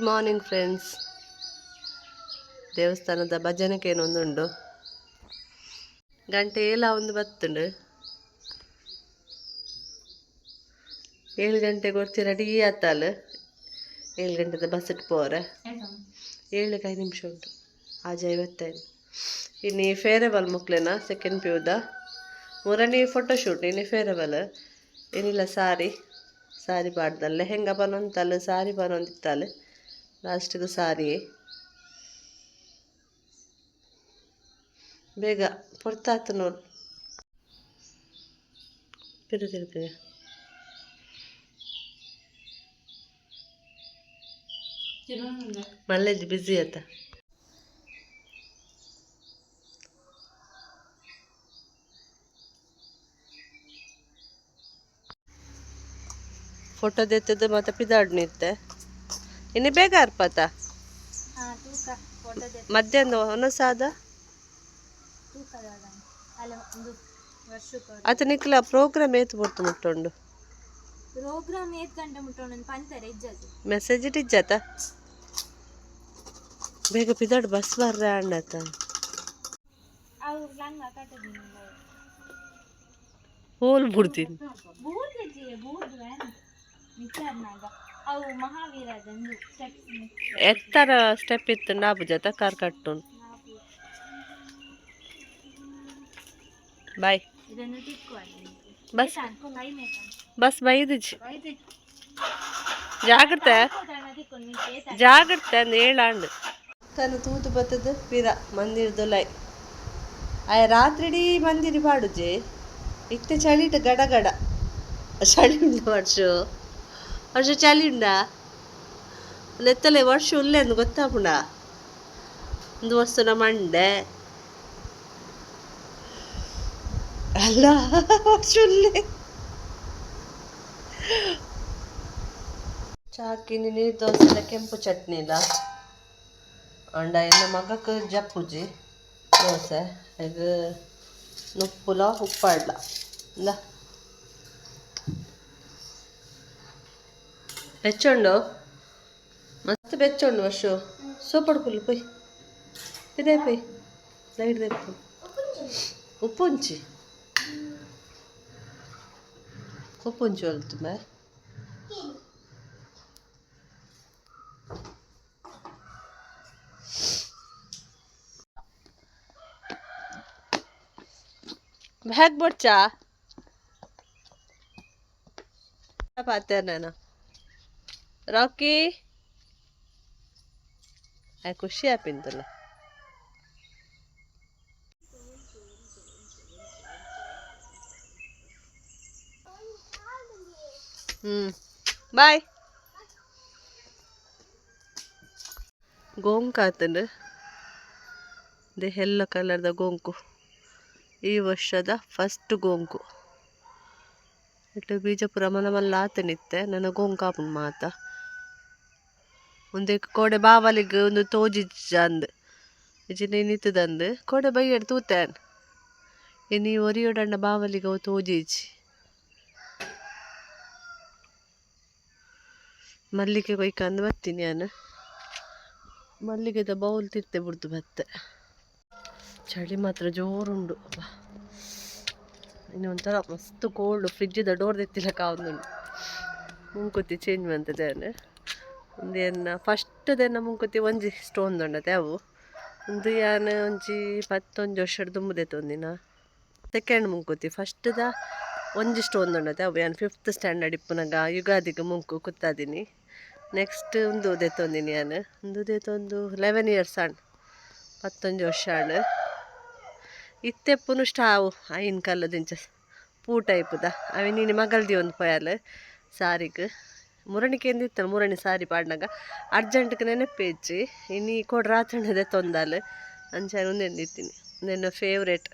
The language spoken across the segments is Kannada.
ಗುಡ್ ಮಾರ್ನಿಂಗ್ ಫ್ರೆಂಡ್ಸ್ ದೇವಸ್ಥಾನದ ಭಜನಕೇನೊಂದುಂಡು ಗಂಟೆ ಏಲ ಒಂದು ಬತ್ತುಂಡು. ಏಳು ಗಂಟೆಗೆ ಹೊರ್ತಿ ರೆಡಿ ಆತಾಲ್. ಏಳು ಗಂಟೆದ ಬಸ್ಸಿಟ್ಟು ಪೋರೆ. ಏಳು ಐದು ನಿಮಿಷ ಉಂಟು. ಆಜ ಐವತ್ತೈದು. ಇನ್ನು ಫೇರೆಬಲ್ ಮುಕ್ಲೆನ ಸೆಕೆಂಡ್ ಪ್ಯೂದ ಮೂರನೇ ಫೋಟೋಶೂಟ್ ಇನ್ನು ಫೇರೆಬಲ್ ಏನಿಲ್ಲ, ಸಾರಿ. ಸಾರಿ ಪಾಡ್ದಲ್ಲ. ಲೆಹೆಂಗ ಬನೊಂತಲ್ಲ ಸಾರಿ ಬನೊಂದಿತ್ತಲ್ಲ ಲಾಸ್ಟಿಗೂ ಸಾರಿ. ಬೇಗ ಪೊರ್ತಾತು ನೋಡು. ತಿರುತಿರ್ತೀವಿ ಮಲ್ಲೆಜ್ಜಿ ಬ್ಯುಸಿ ಆತ. ಫೋಟೋ ತೆತ್ತದು ಮತ್ತೆ ಪಿದಾಡ್ ನಿತ್ತೆ ಇನ್ನು ಬೇಗ ಅರ್ಪತ? ಮಧ್ಯಾಹ್ನ ಹೊನಸಾದ ಅತ ನಿಕ್ಲ ಪ್ರೋಗ್ರಾಮ್ ಏತ್ ಬರ್ತು ಮುಟ್ಟೊಂಡು? ಪ್ರೋಗ್ರಾಮ್ ಏತ್ ಗಂಟೆ ಮುಟ್ಟೊಂಡು ಪಂತಾರೆ ಇಜ್ಜದು. ಮೆಸೇಜ್ ಇಟ್ಟಿಜ್ಜಾತ ಬೇಗ ಪಿದಾಡ್ ಬಸ್ ಬರ್ರೆ ಅಣ್ಣತ ಹೋಲ್ ಬಿಡ್ತೀನಿ. ಅವು ಮಹಾವೀರದಂದು ಸ್ಟೆಪ್ಸ್ ಎತ್ತರ ಸ್ಟೆಪ್ ಇತ್ತು ನಾಬು ಜತ ಕಾರ್ ಕಟ್ಟುಂಡು ಬಾಯ್ ಬಸ್ ಬಸ್ ಬೈದಿಜ್ ಜಾಗ್ರತೆ. ಜಾಗ್ರತೆ ಅಂದ್ ಹೇಳಾಂಡ್. ತನ್ನ ತೂತು ಬತ್ತದ ಪಿರ ಮಂದಿರದು ಲೈ. ಆಯ ರಾತ್ರಿಡೀ ಮಂದಿರಿ ಪಾಡುಜೆ. ಇತ್ತೆ ಚಳಿಟ ಗಡ ಗಡ. ಚಳಿ ಉಂಡ ವರ್ಷ ಉಂಡ ನೆತ್ತಲೆ ವರ್ಷ ಉಲ್ಲೆ ಅಂದು ಗೊತ್ತಾಪುಂಡ ಒಂದು ವರ್ಷದ ಮಂಡೆ. ಅಲ್ಲ, ವರ್ಷ ಚಾಕಿ ಚಾಕಿನಿ ನೀರು ದೋಸೆ ಕೆಂಪು ಚಟ್ನಿ ಇಲ್ಲ ಅಂಡ, ಇನ್ನು ಮಗಕ್ಕೆ ಜಪ್ಪುಜಿ, ದೋಸೆ. ಈಗ ನುಪ್ಪುಲ, ಉಪ್ಪಾಡ್ಲ. ಇಲ್ಲ ಬೆಚ್ಚೊಂಡು ಮಸ್ತ್ ಬೆಚ್ಚೊಂಡು ವರ್ಷ ಸೋಪಡ್ಕುಲು ಪೊಯ್ ಇದೇ ಪೊಯ್ ಲೈಟ್ ದೆಪ್ಪು ಉಪ್ಪು ಉಂಚಿ ಉಪ್ಪು ಉಂಚಿ ಹೊಲ್ತು ಮೇ ಬ್ಯಾಗ್ ಬೊಚ್ಚಾ ಪಾತೆ ನಾನು ರಾಕಿ? ಆಯ್, ಖುಷಿ ಆಪಿಂತಲ್ಲ ಹ್ಞೂ ಬಾಯ್. ಗೋಂಕು ಆತಂದ್ರೆ ಇದು ಎಲ್ಲೋ ಕಲರ್ದ ಗೋಂಕು. ಈ ವರ್ಷದ ಫಸ್ಟ್ ಗೋಂಕು. ಇಟ್ಟು ಬೀಜಪುರ ಮಲ ಮಲ್ಲ ಆತನಿತ್ತೆ. ನನ್ನ ಗೋಂಕು ಆಪುಂಡು ಮಾತ. ಒಂದೇ ಕೋಡೆ ಬಾವಲಿಗೆ ಒಂದು ತೋಜಿಜ್ಜ ಅಂದ್ ಇಜಿನ ನಿತ್ತದಂದು ಕೋಡೆ ಬೈಯಡ್ ತೂತೇನ್ ಎನಿ ಒರಿಯೋಡಣ್ಣ ಬಾವಲಿಗೆ ಅವು ತೋಜಿಜ್ ಮಲ್ಲಿಗೆ ಕೊಯ್ಕಂದು ಬರ್ತೀನಿ ನಾನು ಮಲ್ಲಿಗೆದ ಬೌಲ್ ತಿರ್ತೆ ಬಿಡ್ತು ಬತ್ತೆ. ಚಳಿ ಮಾತ್ರ ಜೋರುಂಡು. ಅಬ್ಬಾ. ಇನ್ನು ಒಂಥರ ಮಸ್ತ್ ಕೋಲ್ಡ್ ಫ್ರಿಜ್ಜದ ಡೋರ್ ತೆತ್ತಿಲ್ಲ ಆವೊಂದುಂಡು ಮುಂಕುತಿ ಚೇಂಜ್ ಮಾಡ್ತದೇನೆ ಒಂದೇನ ಫಸ್ಟ್ದೇನ ಮುಂಕುತಿ ಒಂಜಿ ಸ್ಟೋನ್ ದೊಂಡತೆ ಅವು. ಒಂದು ಯಾನ ಒಂಜಿ ಪತ್ತೊಂಜಿ ವರ್ಷದ ತುಂಬದೆ ತೊಂದಿನ. ಸೆಕೆಂಡ್ ಮುಂಕುತಿ ಫಸ್ಟ್ದ ಒಂಜಿ ಸ್ಟೋನ್ ದೊಂಡತೆ ಅವು. ಯಾನ್ ಫಿಫ್ತ್ ಸ್ಟ್ಯಾಂಡರ್ಡ್ ಇಪ್ಪುನಗ ಯುಗಾದಿಗೆ ಮುಂಕು ಕುತ್ತಾದಿನಿ ನೆಕ್ಸ್ಟ್ ಒಂದು ದೆತ್ತೊಂದಿನಿ ಯಾನ್. ಒಂದು ದೆತ್ತೊಂದು ಲೆವೆನ್ ಇಯರ್ಸ್ ಆಂಡ್ ಪತ್ತೊಂಜಿ ವರ್ಷ ಆಂಡ್ ಇತ್ತೆಪ್ಪುನು ಸ್ಟಾವು ಐನ್ ಕಲ್ಲದಿಂಚ ಪೂ ಟೈಪ್ದ ಅవి ನೀನು ಮಗಲ್ದಿ ಒಂದು ಪೊಯಲ್ ಸಾರಿಗೆ. ಮುರಣಿ ಸಾರಿ ಪಾಡ್ನಾಗ. ಅರ್ಜೆಂಟ್ಗೆ ನೆನಪೇಚ್ಚಿ ಇನ್ನು ಈ ಕೊಡ್ ರಾತ್ರಿಣದೆ ತೊಂದಲ್. ಅಂಚ ಒಂದು ಎಂದಿತ್ತೀನಿ ನನ್ನ ಫೇವ್ರೇಟ್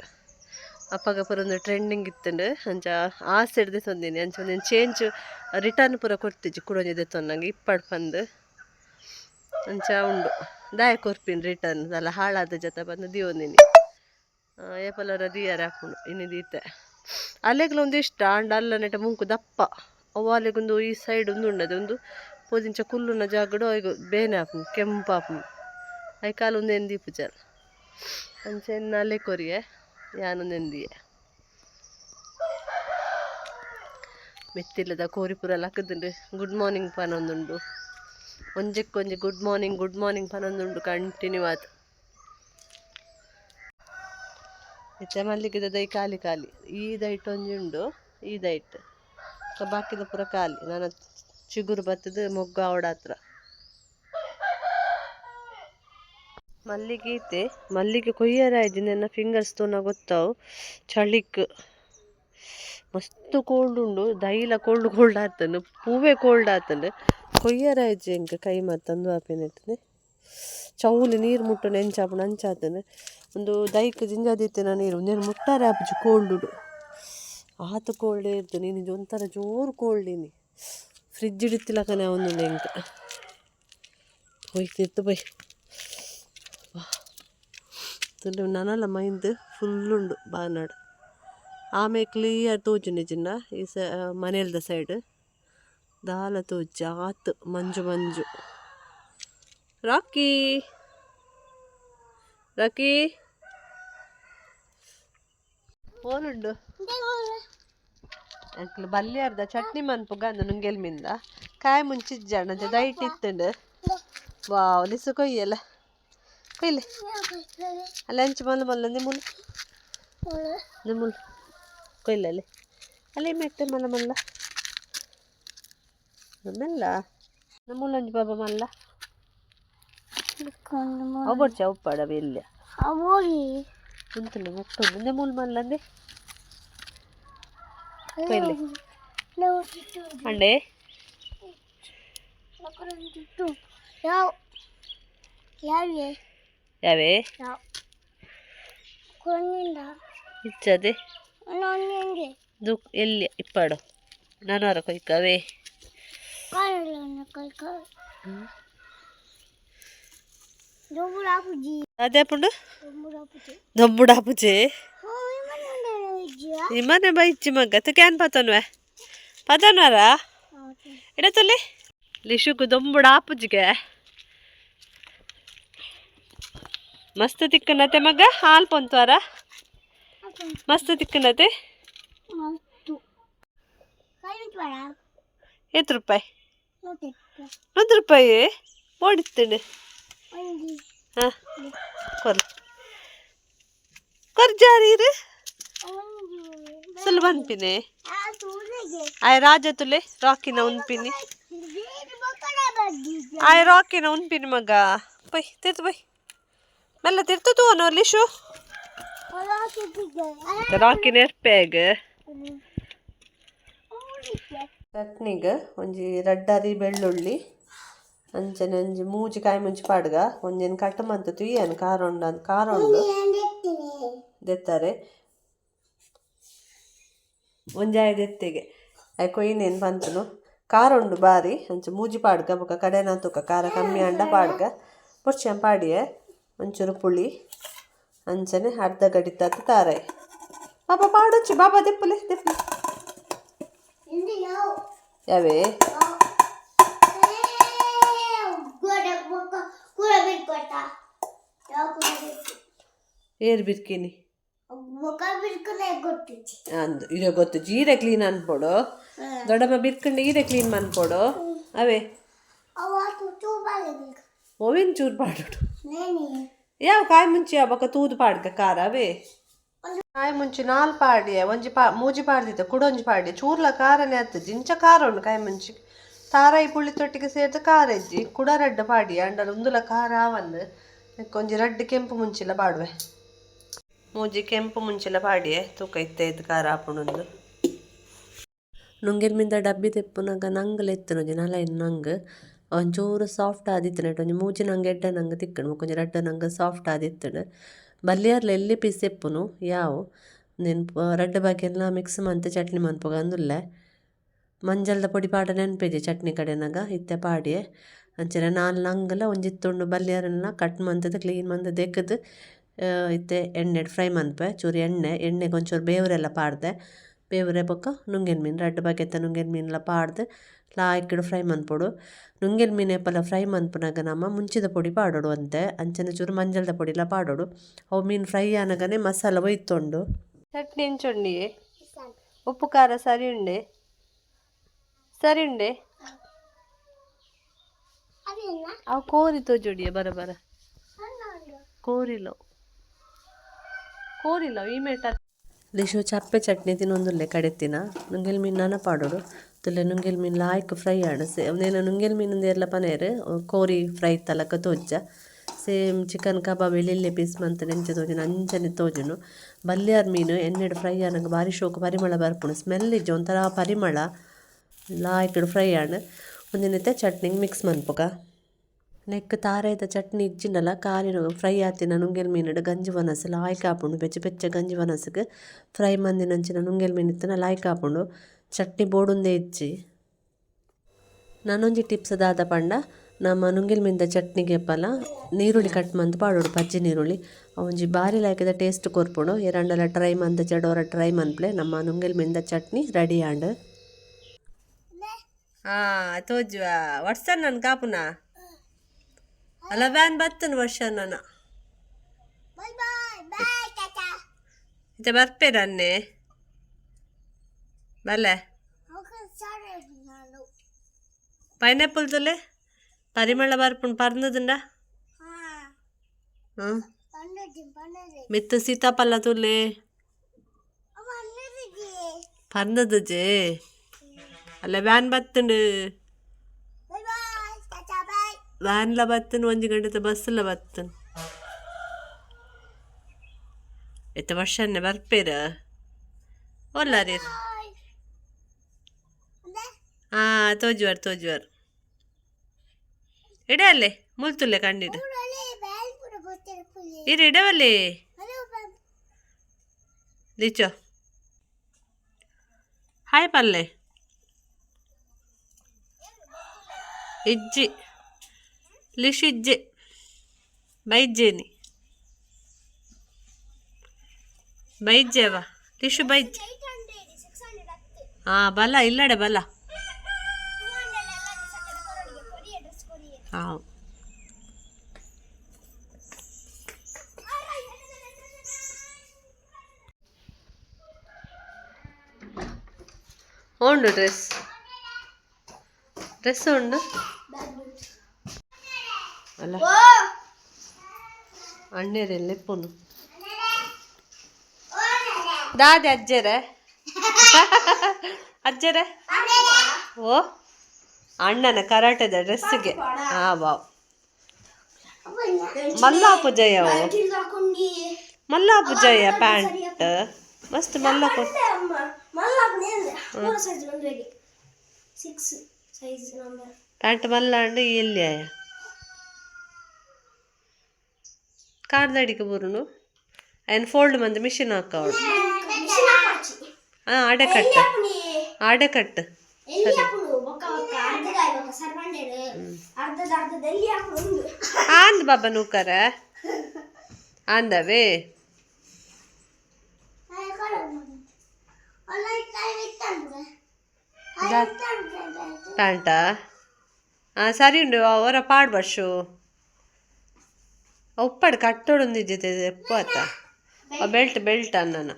ಅಪ್ಪಗ ಪುರ ಒಂದು ಟ್ರೆಂಡಿಂಗ್ ಇತ್ತಂಡು ಅಂಚ ಆಸೆ ಹಿಡ್ದೆ ತೊಂದಿನಿ. ಅಂಚ ಒಂದು ಚೇಂಜ್ ರಿಟರ್ನ್ ಪೂರ ಕೊಡ್ತಿಜ್ಜಿ ಕುಡೊಂಜಿದೆ ತೊಂದಂಗೆ ಇಪ್ಪಡ್ ಬಂದು ಅಂಚ ಉಂಡು. ದಾಯ ಕೊರ್ಪಿನ ರಿಟರ್ನ್ ಅಲ್ಲ ಹಾಳಾದ ಜೊತೆ ಬಂದು ದಿವೊಂದಿನಿ ಏಪಲರ ದಿಯರ್ ಹಾಕೊಂಡು ಇನ್ನು ದೀತೆ ಅಲೆಗ್ಲ ಒಂದು ಇಷ್ಟ ಅಂಡ್ ಅಲ್ಲ ನೆಟ ಮುಂಕು ದಪ್ಪ. ಅವು ಅಲೆಗೊಂದು ಈ ಸೈಡ್ ಒಂದು ಉಂಡದು, ಒಂದು ಪೋದಿಂಚ ಕುಲ್ಲುನ ಜಾಗಡು ಈಗ ಬೇನೆ ಆಪುಂಡು ಕೆಂಪು ಆಪುಂಡು ಐಕಾಲು ಒಂದು ಎಂದಿ ಪುಜಲ್ ಅಂಚೆ ನಾಲೆ ಕೊರಿಯೆ ಯಾನೊಂದು ಎಂದಿಯೆ. ಮೆತ್ತಿಲ್ಲದ ಕೋರಿಪುರ ಲಕ್ಕದುಂಡು ಗುಡ್ ಮಾರ್ನಿಂಗ್ ಪನೊಂದುಂಡು ಒಂಜಕ್ಕೊಂಜಿ ಗುಡ್ ಮಾರ್ನಿಂಗ್ ಗುಡ್ ಮಾರ್ನಿಂಗ್ ಪನೊಂದುಂಡು ಕಂಟಿನ್ಯೂ ಆತು. ಇತ್ತೆ ಮಲ್ಲಿಗಿದ ದೈ ಖಾಲಿ ಖಾಲಿ ಈ ದೈಟ್ ಒಂಜಿ ಉಂಡು, ಈ ದೈಟ್. ಸೊ ಬಾಕಿದ ಪೂರ ಖಾಲಿ. ನಾನು ಚಿಗುರು ಬತ್ತದ ಮೊಗ್ಗು ಆವಡ ಹತ್ರ. ಮಲ್ಲಿಗೆ ಐತೆ ಮಲ್ಲಿಗೆ ಕೊಯ್ಯರ ಆಯ್ತು ನನ್ನ ಫಿಂಗರ್ಸ್ ತೋನ ಗೊತ್ತಾವು. ಚಳಿಕ್. ಮಸ್ತ್ ಕೋಲ್ಡ್ ಉಂಡು. ದೈಲ ಕೋಲ್ಡ್ ಕೋಲ್ಡ್ ಆತನು ಪೂವೇ ಕೋಲ್ಡ್ ಆತಂಡು ಕೊಯ್ಯರ ಆಯ್ತು ಎಂಕ ಕೈ ತಂದು ಆಪೇನಿಟ್ಟನೆ ಚೌಲಿ ನೀರು ಮುಟ್ಟು ನೆಂಚಾಪುಂಡು ಅಂಚಾತನು ಒಂದು ದೈಕ್ ಜಿಂಜಾದಿತ್ತಿನ ನೀರು. ಒಂದೇನು ಮುಟ್ಟಾರೆ ಆಪುಜಿ ಕೋಲ್ಡ್ ಆತ ಕೋಲ್ಡ್ ಇರ್ತು ನೀನು ಒಂಥರ ಜೋರು ಕೋಲ್ಡ್ ನೀನು ಫ್ರಿಜ್ ಅವನು ನೆಂಕ ಎಂಕ ಹೋಯ್ತಿತ್ತು ಬೈ. ತುಳು ನನಲ ಮೈಂದ್ ಫುಲ್ ಉಂಡು ಆಮೇಲೆ ಆಮೆ ಕ್ಲಿಯರ್ ತೋಜುಂಡು ಜಿನ್ನ, ಈ ಸ ಮನೆಲ್ದ ಸೈಡ್ ದಾಲ ತೋಜ ಆತು ಮಂಜು ಮಂಜು. ರಾಕಿ! ರಾಕಿ! ಓನುಂಡು ಅಂಕಲ್ ಬಲ್ಯಾರ್ದ ಚಟ್ನಿ ಮನ್ಪುಗ ಅಂದ ನುಂಗೆಲ್ ಮಿಂದ ಕಾಯಿ ಮುಂಚಿಜ್ಜಾಣ ದೈಟ್ ಇತ್ತಂಡು. ವಾವ್ ಲಿಸು ಕೊಯ್ಯಲ್ಲ. ಕೊಯ್ಲೆ. ಅಲ್ಲ ಹಂಚು ಮಲ್ಲ ಮಲ್ಲ ನಿಮ್ಮುಲ್ ನಿಮ್ಮುಲ್ ಕೊಯ್ಲಲ್ಲಿ ಅಲ್ಲಿ. ಮೆತ್ತೆ ಮೆಟ್ಟೆ ಮಲ್ಲ ಮಲ್ಲ. ಮೆಲ್ಲ? ನಮ್ಮುಲ್ ಒಂಜಿ ಬಾಬಾ ಮಲ್ಲ. ಒಬ್ಬಡ್ಚ ಉಪ್ಪಾಡ ಬೆಲ್ಲ ಉಂತುಂಡು ಮುಟ್ಟುಂಡು ನಿಮ್ಮುಲ್ ಮಲ್ಲಂದೆ ಕೊಯ್ಲೆ ಅಂಡೆ ಯಾವ ಯಾವೇ ಯಾವೇ ಯಾವ ಕೊಂಡಿಂದ ಇಚ್ಚದೆ ನೊಂಗೆ ದು ಎಲ್ಲಿ ಇಪ್ಪಾಡು ನಾನು ನಿಮ್ಮನೆ ಬೈಚಿ ಮಗ ತು ಕ್ಯಾನ್ ಪತನ್ವೆ ಎಡ ಇಡತಲ್ಲಿ ಲಿಶುಕು ದೊಂಬುಡ ಆಪುಜ್ಗೆ ಮಸ್ತ್ ತಿಕ್ಕನತೆ ಮಗ ಹಾಲ್ ಪೊಂತ್ವಾರ ಮಸ್ತ್ ತಿಕ್ಕನತೆ ಎತ್ತು ರೂಪಾಯಿ ಒಂದು ರೂಪಾಯಿ ಓಡಿತ್ತೇನೆ ಹಾಂ ಕೊರ್ ಕೊರ್ಜಾರೀರು ಒಂದಿ ಸುಲ್ ಬಂದ್ಪಿನಿ ಆ ತೂನೆಗೆ ಆಯ್ ರಾಜ ತುಲೆ ರಾಕಿನ ಉನ್ಪಿನಿ ಆಯ್ ರಾಕಿನ ಉನ್ಪಿನಿ ಮಗ. ಬೈ ತಿರ್ತು ಬೈ. ಮೆಲ್ಲ ತಿರ್ತು ತೂ ಅನ್ನೋ ಲಿಶು ರಾಕಿನ ಎರ್ಪೆಗ್ ಚಟ್ನಿಗ ಒಂಜಿ ರಡ್ಡರಿ ಬೆಳ್ಳುಳ್ಳಿ ಅಂಚನೆ ಒಂಜಿ ಮೂಜಿ ಕಾಯಿ ಮುಂಚಿ ಪಾಡ್ಗ ಒಂಜೇನು ಕಟ್ಟಮಂತ ಮಂತ ತುಯ್ಯನು ಖಾರ ಉಂಡ ಖಾರ ಉಂಡು ದೆತ್ತಾರೆ. ಒಂಜಾಯ ದೆತ್ತೆಗೆ ಅಯ್ ಏನೇನು ಬಂತನು? ಖಾರ ಉಂಡು ಬಾರಿ. ಅಂಚ ಮೂಜಿ ಪಾಡ್ಗ, ಬೊಕ ಕಡೆನ ತೂಕ ಖಾರ ಕಮ್ಮಿ ಅಂಡ ಪಾಡ್ಗ. ಪುರ್ಚೆನ್ ಪಾಡಿಯೆ, ಒಂಚೂರು ಪುಳಿ, ಅಂಚನೆ ಅರ್ಧ ಗಡಿತಾತು ತಾರಾಯ್ ಬಾಬಾ ಪಾಡೊಚ್ಚು ಬಾಬಾ ದೆಪ್ಪಲೆ ದೆಪ್ಪಲೆ. ಯಾವ? ಗೋಡೆ ಕೂರ ಕೂರ ಏರ್ ಬಿರ್ಕಿನಿ. ಅಂದು ಇದು ಗೊತ್ತು. ಜೀರೆ ಕ್ಲೀನ್ ಅನ್ಪೋಡು ದೊಡ್ಡಮ್ಮ ಬಿರ್ಕಂಡು ಈರೆ ಕ್ಲೀನ್ ಮಾಡ್ಕೊಡು ಅವೇ. ಓವಿನ ಚೂರು ಪಾಡೋಡು ಯಾವ ಕಾಯಿ ಮುಂಚೆ ಯಾವಾಗ ತೂದು ಪಾಡ್ಕ ಖಾರ ಅವೇ? ಕಾಯಿ ಮುಂಚೆ ನಾಲ್ ಪಾಡಿಯ ಒಂಜಿ ಪಾ ಮೂಜಿ ಪಾಡ್ದಿತ್ತು ಕುಡೊಂಜಿ ಪಾಡಿ ಚೂರ್ಲ ಕಾರನೆ ಅತ್ತ ಜಿಂಚ ಖಾರ ಉಂಡು ಕಾಯಿ ಮುಂಚಿ. ತಾರಾಯಿ ಪುಳ್ಳಿ ತೊಟ್ಟಿಗೆ ಸೇರಿದ ಖಾರ ಇಜ್ಜಿ ಕುಡ ರಡ್ಡ ಪಾಡಿ ಅಂಡಲ ಉಂದುಲ ಖಾರ ಆವಂದು ಒಂಜಿ ರಡ್ಡ ಕೆಂಪು ಮುಂಚಿಲ ಪಾಡುವೆ. ಮೂಜಿ ಕೆಂಪು ಮುಂಚೆಲ್ಲ ಪಾಡಿಯೆ, ತೂಕ ಇತ್ತೈದು ಖಾರ ಹಾಪುಣೊಂದು. ನುಂಗೆಲ್ ಮಿಂದ ಡಬ್ಬಿ ತೆಪ್ಪುನಾಗ ನಂಗಲ್ ಎತ್ತುನೊಂಜಿ ನಲ ನಂಗೆ. ಒಂಚೂರು ಸಾಫ್ಟ್ ಆದಿತ್ತನ ಒಂಜಿ ಮೂಜಿ ನಂಗೆ, ಎಡ್ಡ ನಂಗೆ ತಿಕ್ಕಣು ಕೊಂಚ ರಡ್ಡ ನಂಗೆ ಸಾಫ್ಟ್ ಆದಿತ್ತನು ಬಲ್ಲಿಯಾರ್ಲ ಎಲ್ಲಿ ಪೀಸ್ ಎಪ್ಪುನು ಯಾವು? ನೆನ್ಪು ರಡ್ಡ ಬಾಕಿಯೆಲ್ಲ ಮಿಕ್ಸ್ ಮಂತ್ ಚಟ್ನಿ ಮನ್ಪುಗ ಅಂದುಲ್ಲ. ಮಂಜಲ್ದ ಪೊಡಿ ಪಾಡ ನೆನಪಿದೆ ಚಟ್ನಿ ಕಡೆನಾಗ ಇತ್ತೆ ಪಾಡಿಯೇ. ಅಂಚನೆ ನಾಲ್ ನಂಗಲ ಒಂಜಿತ್ತುಂಡು ಬಲ್ಲಿಯಾರನ್ನ ಕಟ್ ಮಂತದ ಕ್ಲೀನ್ ಮಂದ ಎಕ್ಕದು ಇತ್ತೆ ಎಣ್ಣೆ ಫ್ರೈ ಮನ್ಪೆ ಚೂರು ಎಣ್ಣೆ ಎಣ್ಣೆಗೆ ಒಂಚೂರು ಬೇವರೆಲ್ಲ ಪಾಡ್ದೆ. ಬೇವರೆ ಬೊಕ್ಕ ನುಂಗೆನ್ ಮೀನು ರಡ್ಡ್ ಬಗೆತ ನುಂಗೆನ್ ಪಾಡ್ದೆ ಪಾಡ್ದು. ಇಕ್ಕಿಡು ಫ್ರೈ ಮನ್ಪೊಡು ನುಂಗೆನ್ ಮೀನು ಏಪಲ ಫ್ರೈ ಮನ್ಪುನಾಗ ನಮ್ಮ ಮುಂಚಿದ ಪೊಡಿ ಪಾಡೋಡು ಅಂತೆ. ಅಂಚನೆ ಚೂರು ಮಂಜಲ್ದ ಪೊಡಿಲ ಪಾಡೋಡು. ಅವು ಮೀನು ಫ್ರೈ ಆನಗನೆ ಮಸಾಲ ಒಯ್ತೊಂಡು. ಚಟ್ನಿ ಎಂಚುಂಡಿ ಉಪ್ಪು ಖಾರ ಸರಿ ಉಂಡೆ? ಸರಿ ಉಂಡೆ? ಅವು ಕೋರಿ ತೋಜೋಡಿಯ ಬರ ಬರ. ಕೋರಿಲೋ. ಕೋರಿಲ್ಲ ಈ ಮೇಟ ಲಿಶು ಚಪ್ಪೆ ಚಟ್ನಿ ತಿನ್ನೊಂದುಲ್ಲೆ ಕಡೆತಿನ ನುಂಗೆಲ್ ಮೀನು ನನ ಪಾಡೋಡು ತುಲೆ ನುಂಗೆಲ್ ಮೀನು ಲಾಯ್ಕ್ ಫ್ರೈ ಆಡು. ಸೇ ಅವನೇನು ನುಂಗೆಲ್ ಮೀನು ಎಲ್ಲ ಪನೇರು ಕೋರಿ ಫ್ರೈ ತಲಕ ತೋಜ್ಜ. ಸೇಮ್ ಚಿಕನ್ ಕಬಾಬ್ ಎಳ್ಳೆಲ್ಲೆ ಪೀಸ್ ಮಂತ ನೆಂಚ ತೋಜುನ ಅಂಚನೆ ತೋಜುನು ಬಲ್ಯಾರ್ ಮೀನು, ಎಣ್ಣೆಡು ಫ್ರೈ ಆನಂಗೆ ಬಾರಿ ಶೋಕು, ಪರಿಮಳ ಬರ್ಪುಣು. ಸ್ಮೆಲ್ ಇಜ್ಜ ಒಂಥರ ಪರಿಮಳ. ಲಾಯ್ಕಡು ಫ್ರೈ ಆಂಡ್. ಒಂದಿನತ್ತೆ ಚಟ್ನಿಗೆ ಮಿಕ್ಸ್ ಮನ್ಪುಗ ನೆಕ್ ತಾರೆದ ಚಟ್ನಿ ಇಜ್ಜಿಂಡಲ ಕಾಲಿನ ಫ್ರೈ ಆತಿನ ನುಂಗೆಲ್ ಮೀನಡು ಗಂಜಿ ವನಸು, ಲಾಯ್ ಕಾಪುಂಡು ಬೆಚ್ಚ ಬೆಚ್ಚ ಗಂಜಿ ವನಸುಗ್ ಫ್ರೈ ಮಂದಿನಂಚಿನ ನುಂಗೆಲ್ ಲಾಯ್ ಕಾಪುಂಡು ಚಟ್ನಿ ಬೋಡುಂದೆ ಇಜ್ಜಿ. ನಾನೊಂಜಿ ಟಿಪ್ಸ್ ದಾದ ಪಂಡ, ನಮ್ಮ ನುಂಗೆಲ್ ಮೀನ್ದ ಚಟ್ನಿಗೆ ಪಲ ನೀರುಳ್ಳಿ ಕಟ್ ಮಂತ್ ಪಾಡೋಡು, ಪಜ್ಜಿ ನೀರುಳ್ಳಿ. ಅವಂಜಿ ಬಾರಿ ಲಾಯ್ಕದ ಟೇಸ್ಟ್ ಕೊರ್ಪುಂಡು. ಎರಡಲ ಟ್ರೈ ಮಂದ, ಜಡೋರ ಟ್ರೈ ಮನ್ಪ್ಲೆ ನಮ್ಮ ನುಂಗೆಲ್ ಮೀನ್ದ ಚಟ್ನಿ ರೆಡಿ ಆಂಡ್. ಹಾಂ, ತೋಜ್ವಾ. ವಾಟ್ಸನ್ ನನ್ ಕಾಪುನಾ? ಅಲ್ಲ ವ್ಯಾನ್ ಬತ್ತನು ವರ್ಷ ನಾನು ಇತ್ತೆ ಬರ್ಪೇರನ್ನೆ ಬಲ್ಲೆ ಪೈನಾಪಲ್ ತುಲೆ ಪರಿಮಳ ಬರ್ಪುಂಡು ಪರ್ನದುಂಡ ಹ್ಞೂ ಮಿತ್ತು ಸೀತಾಫಲ ತುಲೆ ಪರ್ನದು ಜೇ ಅಲ್ಲ ವ್ಯಾನ್ ಬತ್ತುಂಡು ವ್ಯಾನ್ಲ ಬತ್ತನು ಒಂಜಿ ಗಂಟೆ ಬಸ್ಸುಲ ಬತ್ತನು ಎತ್ತ ವರ್ಷನೆ ಬರ್ಪೇರ ಒಲ್ಲಾರಿ ಹಾ ತೋಜುವಾರ್ ತೋಜುವಾರ್ ಇಡ ಅಲ್ಲೇ ಮುಲ್ತುಲ್ಲೆ ಕಂಡಿಡು ಇರು ಇಡವಲ್ಲಿ ದಿಚೋ ಹಾಯ್ ಪಲ್ಲೆ ಇಜ್ಜಿ ಲಿಶಿಜ್ಜೆ. ಬೈಜ್ಜೇನಿ. ಬೈಜ್ಜೆವ? ಲಿಶು ಬೈಜ್. ಹಾಂ ಬಲ ಇಲ್ಲಡೆ ಬಲ. ಹಾಂ ಉಂಡು ಡ್ರೆಸ್. ಡ್ರೆಸ್ ಉಂಡು? ಅಲ್ಲ. ಅಣ್ಣೇರೆಲ್ಲ ಪುನು. ದಾದೆ ಅಜ್ಜರೆ? ಅಜ್ಜರೆ? ಓ ಅಣ್ಣನ ಕರಾಟದ ಡ್ರೆಸ್ಸಿಗೆ. ಹಾ ವಾವ್. ಮಲ್ಲಾಪು ಜಯ ಮಲ್ಲಾಪು ಜಯ ಪ್ಯಾಂಟ್. ಮಸ್ತ್ ಮಲ್ಲಾಪು. ಪ್ಯಾಂಟ್ ಮಲ್ಲ ನಂಬರ್ ಇಲ್ಲಿ. ಮಲ್ಲಾಂಡು ಕಾರ್ದಡಿಗೆ ಬರುನು ಆ್ಯಂಡ್ ಫೋಲ್ಡ್ ಮಂದು ಮಿಷಿನ್ ಹಾಕೋಳು ಹಾಂ ಆಡೆ ಕಟ್ಟು ಆಡೆ ಕಟ್ಟು ಆಂದ್ ಬಾಬಾ ನೂಕರ ಆಂದವೇ ಪ್ಯಾಂಟಾ ಹಾಂ ಸರಿ ಉಂಡು ಅವರ ಪಾಡ್ಬರ್ಷು ಕಟ್ಟೊಡೊಂದಿದ್ದೆ ಎಪ್ಪು ಆತ. ಬೆಲ್ಟ್ ಬೆಲ್ಟ್ ಅನ್ನನ.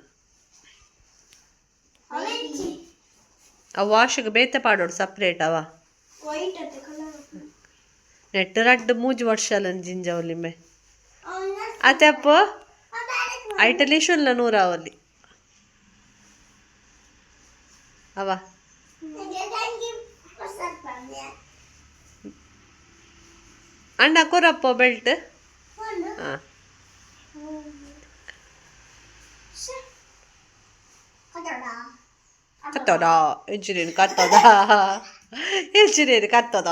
ಆ ವಾಶ್ಗೆ ಬೇತೆ ಪಾಡೋಡು ಸಪ್ರೇಟ್ ಅವ. ಅತ್ತೆ ನೆಟ್ ರಡ್ಡು ಮೂಜಿ ವರ್ಷ ಅಲ್ಲ ಜಿಂಜವಲಿಮೆ ಅತ್ತಪ್ಪ ಐಟಲಿ ಶುಲ್ಲ ನೂರ ಅವಲ್ಲಿ ಅವ. ಅಣ್ಣ ಕೊರಪ್ಪ ಬೆಲ್ಟ್. ಹಾಂ ಕತ್ತೋದಾ ಇಂಜಿನಿಯರ್ ಕತ್ತದ ಇಂಜಿನಿಯರ್ ಕತ್ತದ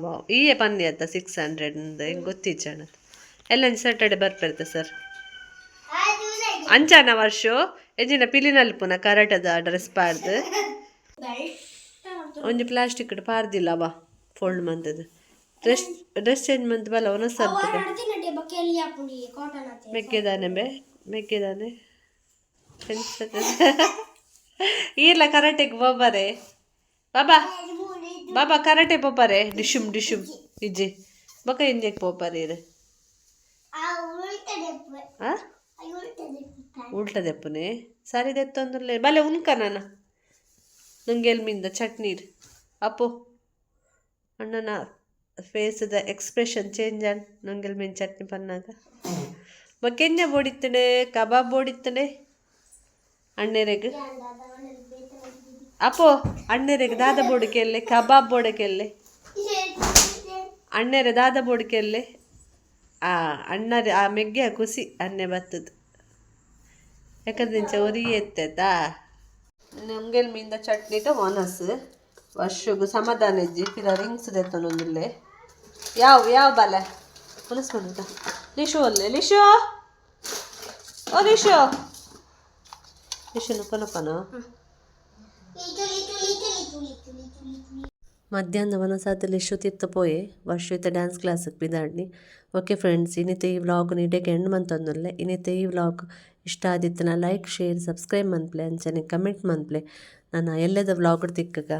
ವಾವ್ ಈಯೆ ಪನ್ನಿ ಅತ್ತ ಸಿಕ್ಸ್ ಹಂಡ್ರೆಡ್ ಹೆಂಗೆ ಎಲ್ಲ ಸ್ಯಾಟರ್ಡೆ ಬರ್ಪಿರ್ತೆ ಸರ್ ಅಂಜಾನ ವರ್ಷ ಎಜಿನ ಪಿಲಿನಲ್ಲಿ ಪುನಃ ಕರಾಟದ ಡ್ರೆಸ್ ಪಾರ್ದು ಒಂಜಿ ಪ್ಲಾಸ್ಟಿಕ್ ಪಾರ್ದಿಲ್ಲ ಅವ ಫೋಲ್ಡ್ ಮಂತದ್ದು ಡ್ರೆಸ್ ಡ್ರೆಸ್ ಚೇಂಜ್ ಮಂತ್ ಬಲ ಅವನ ಆತೆ ಮೆಕ್ಕೆದಾನೆ ಬೇ ಮೆಕ್ಕೆದಾನೆ. ಈರ್ಲ ಕರಾಟೆಗೆ ಬಬ್ಬರೆ ಬಾಬಾ ಬಾಬಾ ಕರಾಟೆ ಪೋಪಾರೆ ಡಿಶುಮ್ ಡಿಶುಮ್. ಇಜ್ಜಿ. ಬೊಕ ಇಂಜೆಕ್ ಪೋಪಾರೆ ಇದೆ ಆ? ಉಲ್ಟದೆ ಆ ಉಲ್ಟದೆ ಉಲ್ಟದೆಪ್ಪನೆ ಸರಿ ದೆತ್ತೊಂದುರ್ಲೆ ಬಲೆ ಉನ್ಕ ನಾನು? ನುಂಗೆಲ್ಮಿಂದ ಚಟ್ನಿ ಅಪ್ಪು. ಅಣ್ಣನ ಫೇಸ್ದ ಎಕ್ಸ್ಪ್ರೆಷನ್ ಚೇಂಜ್ ಆನ್ ನುಂಗೆಲ್ಮಿನ ಚಟ್ನಿ ಪನ್ನಾಗ. ಮಕ್ಕೆಂಜ ಬೋಡಿತ್ತಡೆ ಕಬಾಬ್ ಬೋಡಿತ್ತಡೆ ಅಣ್ಣೆರೆಗ್. ಅಪ್ಪೋ, ಅಣ್ಣೆರೆಗ್ ದಾದ ಬೋಡಿಕೆಲ್ಲೆ ಕಬಾಬ್ ಬೋಡಕೆಲ್ಲೆ ಅಣ್ಣೆರೆ ದಾದ ಬೋಡಿಕೆಲ್ಲೆ ಆ, ಅಣ್ಣರೆ, ಆ ಮೆಗ್ಗೆ ಖುಷಿ ಅಣ್ಣೆ ಬತ್ತದು. ಯಾಕಂದ್ರೆ ಒರಿ ಎತ್ತೈತಾ ನಮ್ಗೆ ಮಿಂದ ಚಟ್ನಿಟ ಒನಸ್ ವರ್ಷಗೂ ಸಮಾಧಾನ ಇಜ್ಜಿ ಪಿರ ರಿಂಗ್ಸ್ ದೆತ್ತನೊಂದಿಲ್ಲೆ ಯಾವ ಯಾವ ಬಾಲ? ಹೊಲಸ್ ಬಂದ ಲಿಶು ಅಲ್ಲೇ. ಲಿಶು ಓ ಲಿಶು ಲಿಶು ನುಕನಪನ ಮಧ್ಯಾಹ್ನ ವನಸಾದ ಲಿಶು ತಿತ್ತ ಪೋಯೆ. ವರ್ಷ ಇತ್ತ ಡ್ಯಾನ್ಸ್ ಕ್ಲಾಸಿಗೆ ಬಿದಾಡ್ನಿ. ಓಕೆ ಫ್ರೆಂಡ್ಸ್ ಇನ್ನಿತ್ತ ಈ ವ್ಲಾಗ್ ನೀಡಕ್ಕೆ ಎಂಡ್ ಮಂತಂದುಲ್ಲೆ ಇನ್ನಿತ್ತ ಈ ವ್ಲಾಗ್ ಇಷ್ಟ ಆದಿತ್ತನ ಲೈಕ್ ಶೇರ್ ಸಬ್ಸ್ಕ್ರೈಬ್ ಮನ್ಪ್ಲೆ ಅಂಚನೆ ಕಮೆಂಟ್ ಮಂತ್ಲೆ ನಾನು ಎಲ್ಲದ ವ್ಲಾಗ್ ತಿಕ್ಕಗ.